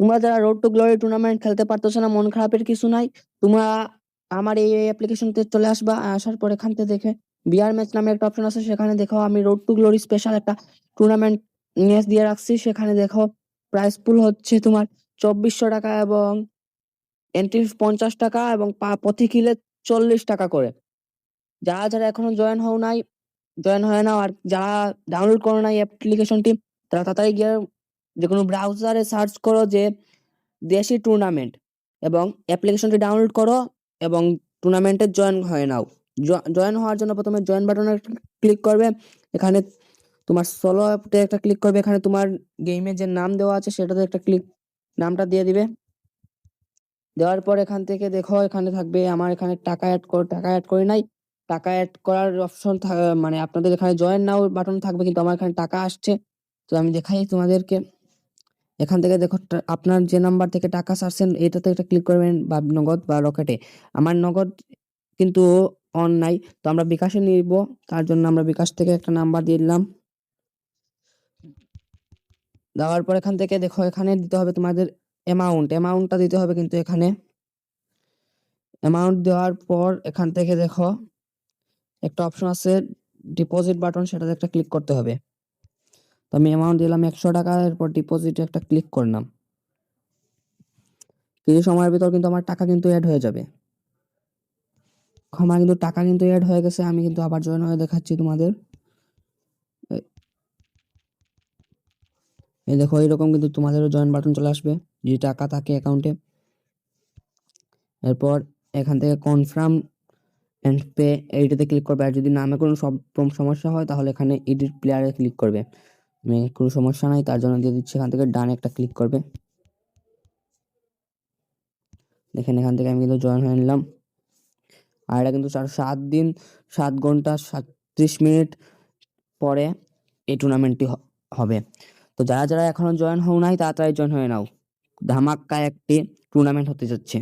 তোমরা যারা road to glory tournament খেলতে পারতেছো না, মন খারাপের কিছু নাই। তোমরা আমার এই অ্যাপ্লিকেশনতে চলে আসবা, আসার পর এখান থেকে দেখে বিআর ম্যাচ নামে একটা অপশন আছে, সেখানে দেখো আমি রোড টু গ্লোরি স্পেশাল একটা টুর্নামেন্ট ম্যাচ দিয়ে রাখছি, সেখানে দেখো প্রাইস পুল হচ্ছে তোমার চব্বিশশো টাকা এবং এন্ট্রি পঞ্চাশ টাকা এবং পা- প্রতি কিলে চল্লিশ টাকা করে। যারা যারা এখনও জয়েন হও নাই জয়েন হয় না, আর যারা ডাউনলোড করো নাই অ্যাপ্লিকেশনটি তারা তাড়াতাড়ি গিয়ে যে কোনো ব্রাউজারে সার্চ করো যে দেশি টুর্নামেন্ট এবং অ্যাপ্লিকেশনটি ডাউনলোড করো এবং টুর্নামেন্টে জয়েন হয়ে নাও। জয়েন হওয়ার জন্য প্রথমে জয়েন বাটনে ক্লিক করবে। এখানে তোমার সোলো অ্যাপতে একটা ক্লিক করবে। এখানে তোমার গেমের যে নাম দেওয়া আছে সেটাতে একটা ক্লিক নামটা দিয়ে দিবে। দেওয়ার পর এখান থেকে দেখো এখানে থাকবে আমার এখানে টাকা অ্যাড কর, টাকা অ্যাড করি নাই। টাকা অ্যাড করার অপশন মানে আপনাদের এখানে জয়েন নাও বাটন থাকবে কিন্তু আমার এখানে টাকা আসছে। তো আমি দেখাই তোমাদেরকে। এখান থেকে দেখো আপনার যে নাম্বার থেকে টাকা ছাড়ছেন, এটাতে একটা ক্লিক করবেন বা নগদ বা রকেটে আমার নগদ কিন্তু অন নাই, তো আমরা বিকাশে নিব, তার জন্য আমরা বিকাশ থেকে একটা নাম্বার দিয়ে দিলাম। দেওয়ার পর এখান থেকে দেখো এখানে দিতে হবে তোমাদের অ্যামাউন্ট অ্যামাউন্টটা দিতে হবে কিন্তু এখানে। অ্যামাউন্ট দেওয়ার পর এখান থেকে দেখো, একটা অপশন আছে ডিপোজিট বাটন সেটাতে একটা ক্লিক করতে হবে। তো আমি অ্যামাউন্ট দিলাম একশো টাকা, এরপর ডিপোজিটে একটা ক্লিক করলাম। কিছু সময়ের ভিতর কিন্তু আমার টাকা কিন্তু অ্যাড হয়ে যাবে। আমার কিন্তু টাকা কিন্তু অ্যাড হয়ে গেছে, আমি কিন্তু আবার জয়েন হয়ে দেখাচ্ছি তোমাদের। এই- দেখো এরকম কিন্তু তোমাদেরও জয়েন বাটন চলে আসবে, যদি টাকা থাকে অ্যাকাউন্টে এরপর এখান থেকে কনফার্ম অ্যান্ড পে এইটাতে ক্লিক করবে। আর যদি নামে কোনো সব সমস্যা হয়, তাহলে এখানে এডিট প্লেয়ারে ক্লিক করবে। আমি কোনো সমস্যা নাই, তার জন্য দিয়ে দিচ্ছি এখান থেকে, ডান একটা ক্লিক করবে। দেখেন এখান থেকে আমি কিন্তু জয়েন হয়ে নিলাম। আর এটা কিন্তু সাত দিন, সাত ঘণ্টা, সাতত্রিশ মিনিট পরে এই টুর্নামেন্টটি হবে। তো যারা যারা এখনও জয়েন হও নাই, তাড়াতাড়ি জয়েন হয়ে নাও। ধামাক্কা একটি টুর্নামেন্ট হতে যাচ্ছে।